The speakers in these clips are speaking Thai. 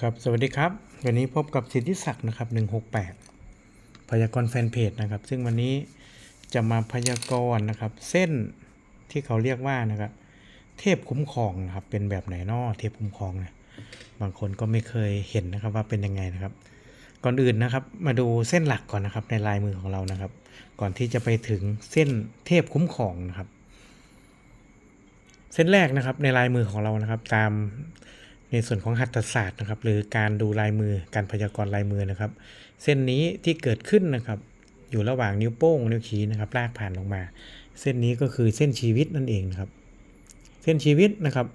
ครับสวัสดีครับ วันนี้พบกับสิทธิศักดิ์นะครับ 168 พยากรณ์แฟนเพจนะครับ ซึ่งวันนี้จะมาพยากรณ์นะครับ เส้นที่เขาเรียกว่านะครับ เทพคุ้มครองนะครับ เป็นแบบไหนนอเทพคุ้มครองนะบางคนก็ไม่เคยเห็นนะครับว่าเป็นยังไงนะครับ ก่อนอื่นนะครับ มาดูเส้นหลักก่อนนะครับ ในลายมือของเรานะครับ ก่อนที่จะไปถึงเส้นเทพคุ้มครองนะครับ เส้นแรกนะครับในลายมือของเรานะครับ ตาม ในส่วนของหัตถศาสตร์นะครับ หรือการดูลายมือการพยากรณ์ลายมือนะครับ เส้นนี้ที่เกิดขึ้นนะครับ อยู่ระหว่างนิ้วโป้งนิ้วชี้นะครับ ลากผ่านลงมา เส้นนี้ก็คือเส้นชีวิตนั่นเองนะครับ เส้นชีวิตนะครับ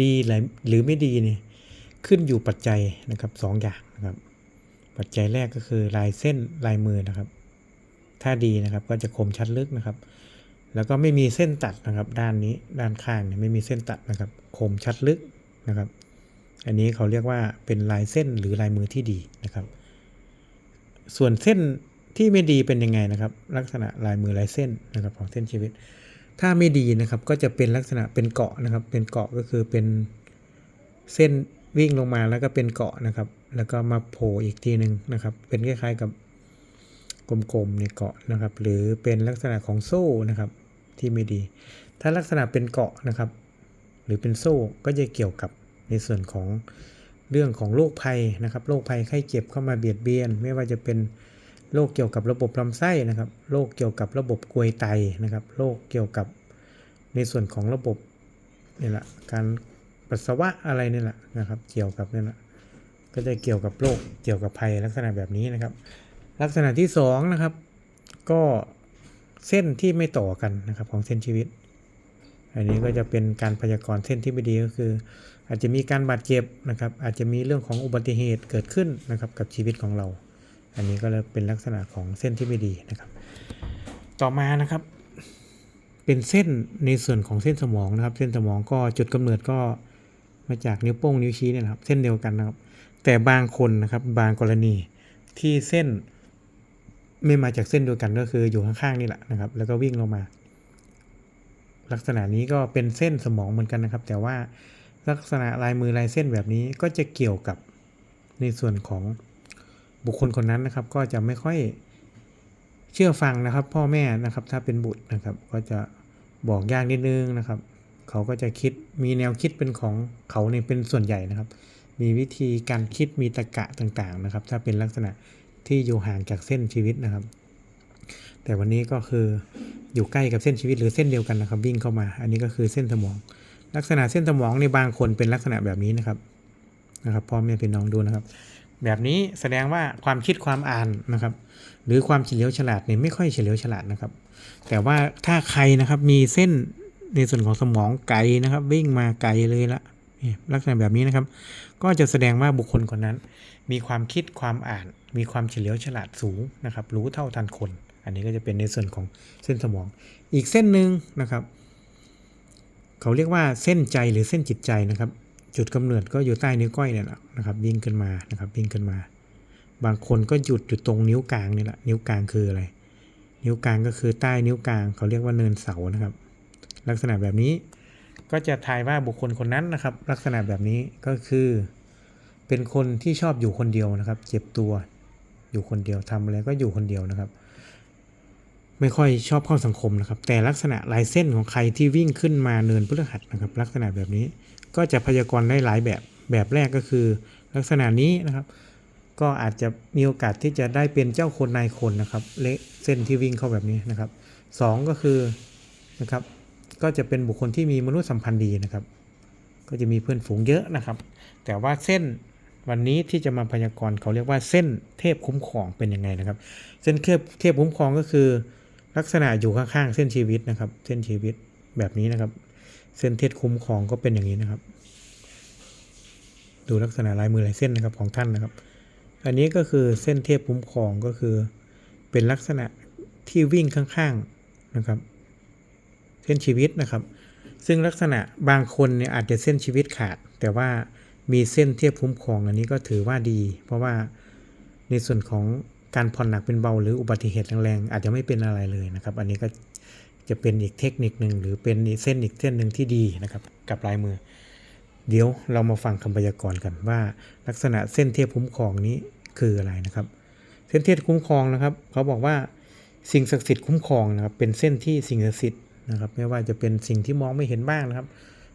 ดีหรือหรือไม่ดีเนี่ยขึ้นอยู่ปัจจัยนะครับสองอย่างนะครับ ปัจจัยแรกก็คือลายเส้นลายมือนะครับ ถ้าดีนะครับก็จะคมชัดลึกนะครับ แล้วก็ไม่มีเส้นตัดนะครับ ด้านนี้ด้านข้างเนี่ยไม่มีเส้นตัดนะครับ คมชัดลึก นะครับ อันนี้เขาเรียกว่าเป็นลายเส้นหรือลายมือที่ดีนะครับ ส่วนเส้นที่ไม่ดีเป็นยังไงนะครับ ลักษณะลายมือลายเส้นนะครับของเส้นชีวิต ถ้าไม่ดีนะครับก็จะเป็นลักษณะเป็นเกาะนะครับ เป็นเกาะก็คือเป็นเส้นวิ่งลงมาแล้วก็เป็นเกาะนะครับ แล้วก็มาโผล่อีกทีหนึ่งนะครับ เป็นคล้ายๆกับกลมๆในเกาะนะครับ หรือเป็นลักษณะของโซ่นะครับที่ไม่ดี ถ้าลักษณะเป็นเกาะนะครับ รือเป็นโซ่ก็จะเกี่ยวกับในส่วนของเรื่องของโรคภัยนะครับโรคภัยไข้เจ็บเข้ามาเบียดเบียน ไม่ว่าจะเป็นโรคเกี่ยวกับระบบลำไส้นะครับโรคเกี่ยวกับระบบกรวยไตนะครับโรคเกี่ยวกับในส่วนของระบบนี่แหละการปัสสาวะอะไรนี่แหละนะครับ เกี่ยวกับนี่แหละก็จะเกี่ยวกับโรคเกี่ยวกับภัยลักษณะแบบนี้นะครับ ลักษณะที่สองนะครับก็เส้นที่ไม่ต่อกันนะครับของเส้นชีวิต อันนี้ก็จะเป็นการพยากรณ์เส้นที่ไม่ดีก็คือ อาจจะมีการบาดเจ็บนะครับ อาจจะมีเรื่องของอุบัติเหตุเกิดขึ้นนะครับกับชีวิตของเรา อันนี้ก็เลยเป็นลักษณะของเส้นที่ไม่ดีนะครับ ต่อมานะครับ เป็นเส้นในส่วนของเส้นสมองนะครับ เส้นสมองก็จุดกำเนิดก็มาจากนิ้วโป้งนิ้วชี้เนี่ยนะครับ เส้นเดียวกันนะครับ แต่บางคนนะครับบางกรณีที่เส้นไม่มาจากเส้นเดียวกันก็คืออยู่ข้างๆนี่แหละนะครับ แล้วก็วิ่งลงมา ลักษณะนี้ก็เป็นเส้นสมองเหมือนกันนะครับ แต่ว่าลักษณะลายมือลายเส้นแบบนี้ก็จะเกี่ยวกับในส่วนของบุคคลคนนั้นนะครับ ก็จะไม่ค่อยเชื่อฟังนะครับ พ่อแม่นะครับ ถ้าเป็นบุตรนะครับ ก็จะบอกยากนิดนึงนะครับ เขาก็จะคิดมีแนวคิดเป็นของเขาเนี่ยเป็นส่วนใหญ่นะครับ มีวิธีการคิดมีตรรกะต่างๆนะครับ ถ้าเป็นลักษณะที่อยู่ห่างจากเส้นชีวิตนะครับ แต่วันนี้ก็คืออยู่ใกล้กับเส้นชีวิตหรือเส้นเดียวกันนะครับ วิ่งเข้ามา อันนี้ก็คือเส้นสมอง ลักษณะเส้นสมองในบางคนเป็นลักษณะแบบนี้นะครับนะครับพ่อแม่พี่น้องดูนะครับ แบบนี้แสดงว่าความคิดความอ่านนะครับ หรือความเฉลียวฉลาดเนี่ยไม่ค่อยเฉลียวฉลาดนะครับ แต่ว่าถ้าใครนะครับมีเส้นในส่วนของสมองไกลนะครับ วิ่งมาไกลเลยละนี่ลักษณะแบบนี้นะครับ ก็จะแสดงว่าบุคคลคนนั้น มีความคิดความอ่าน มีความเฉลียวฉลาดสูงนะครับ รู้เท่าทันคน อันนี้ก็จะเป็นในส่วนของเส้นสมอง อีกเส้นหนึ่งนะครับ เขาเรียกว่าเส้นใจหรือเส้นจิตใจนะครับ จุดกำเนิดก็อยู่ใต้นิ้วก้อยเนี่ยแหละนะครับวิ่งขึ้นมานะครับวิ่งขึ้นมา บางคนก็หยุดอยู่ตรงนิ้วกลางนี่แหละนิ้วกลางคืออะไร นิ้วกลางก็คือใต้นิ้วกลาง เขาเรียกว่าเนินเสานะครับ ลักษณะแบบนี้ก็จะทายว่าบุคคลคนนั้นนะครับ ลักษณะแบบนี้ก็คือเป็นคนที่ชอบอยู่คนเดียวนะครับ เจ็บตัวอยู่คนเดียวทำอะไรก็อยู่คนเดียวนะครับ ไม่ค่อยชอบเข้าสังคมนะครับ แต่ลักษณะลายเส้นของใครที่วิ่งขึ้นมาเนินพฤหัสนะครับ ลักษณะแบบนี้ก็จะพยากรณ์ได้หลายแบบแบบแรกก็คือ ลักษณะนี้นะครับ ก็อาจจะมีโอกาสที่จะได้เป็นเจ้าคนนายคนนะครับเละเส้นที่วิ่งเข้าแบบนี้นะครับสองก็คือนะครับก็จะเป็นบุคคลที่มีมนุษยสัมพันธ์ดีนะครับ ก็จะมีเพื่อนฝูงเยอะนะครับ แต่ว่าเส้นวันนี้ที่จะมาพยากรณ์เขาเรียกว่าเส้นเทพคุ้มครองเป็นยังไงนะครับ เส้นเทพเทพคุ้มครองก็คือ ลักษณะอยู่ข้างๆเส้นชีวิตนะครับ เส้นชีวิตแบบนี้นะครับ เส้นเทพคุ้มครองก็เป็นอย่างนี้นะครับ ดูลักษณะลายมือลายเส้นนะครับของท่านนะครับ อันนี้ก็คือเส้นเทพคุ้มครองก็คือ เป็นลักษณะที่วิ่งข้างๆนะครับ เส้นชีวิตนะครับ ซึ่งลักษณะบางคนเนี่ยอาจจะเส้นชีวิตขาด แต่ว่ามีเส้นเทียบคุ้มครองอันนี้ก็ถือว่าดี เพราะว่าในส่วนของ การผ่อนหนักเป็นเบาหรืออุบัติเหตุแรงๆอาจจะไม่เป็นอะไรเลยนะครับ อันนี้ก็จะเป็นอีกเทคนิคหนึ่งหรือเป็นเส้นอีกเส้นหนึ่งที่ดีนะครับ กับลายมือ เดี๋ยวเรามาฟังคำพยากรณ์กันว่า ลักษณะเส้นเทพคุ้มครองนี้คืออะไรนะครับ เส้นเทพคุ้มครองนะครับเขาบอกว่าสิ่งศักดิ์สิทธิ์คุ้มครองนะครับเป็นเส้นที่สิ่งศักดิ์สิทธิ์นะครับ ไม่ว่าจะเป็นสิ่งที่มองไม่เห็นบ้างนะครับ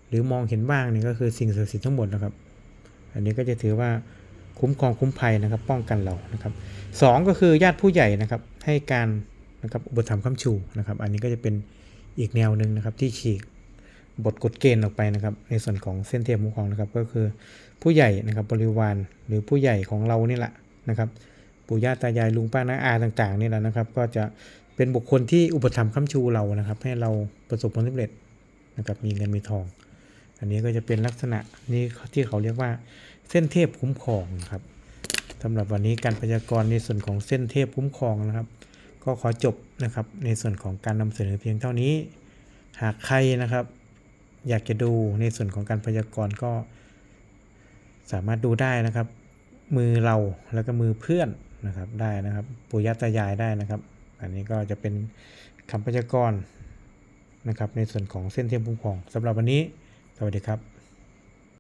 หรือมองเห็นบ้างนี่ก็คือสิ่งศักดิ์สิทธิ์ทั้งหมดนะครับ อันนี้ก็จะถือว่า คุ้มครองคุ้มภัยนะครับ ป้องกันเรานะครับสองก็คือญาติผู้ใหญ่นะครับ ให้การนะครับอุปถัมภ์ค้ำชูนะครับ อันนี้ก็จะเป็นอีกแนวหนึ่งนะครับ ที่ฉีกบทกฎเกณฑ์ออกไปนะครับ ในส่วนของเส้นเทียมคุ้มครองนะครับ ก็คือผู้ใหญ่นะครับบริวารหรือผู้ใหญ่ของเรานี่แหละนะครับปู่ย่าตายายลุงป้าน้าอาต่างๆนี่แหละนะครับ ก็จะเป็นบุคคลที่อุปถัมภ์ค้ำชูเรานะครับ ให้เราประสบผลสำเร็จนะครับมีเงินมีทอง อันนี้ก็จะเป็นลักษณะนี้ที่เขาเรียกว่า เส้นเทพคุ้มครองครับสำหรับวันนี้การพยากรณ์ในส่วนของเส้นเทพคุ้มครองนะครับ ก็ขอจบนะครับในส่วนของการนำเสนอเพียงเท่านี้ หากใครนะครับ อยากจะดูในส่วนของการพยากรณ์ก็สามารถดูได้นะครับ มือเราแล้วก็มือเพื่อนนะครับได้นะครับปู่ย่าตายายได้นะครับ อันนี้ก็จะเป็นคำพยากรณ์นะครับในส่วนของเส้นเทียมคุ้มครองสำหรับวันนี้ สวัสดีครับ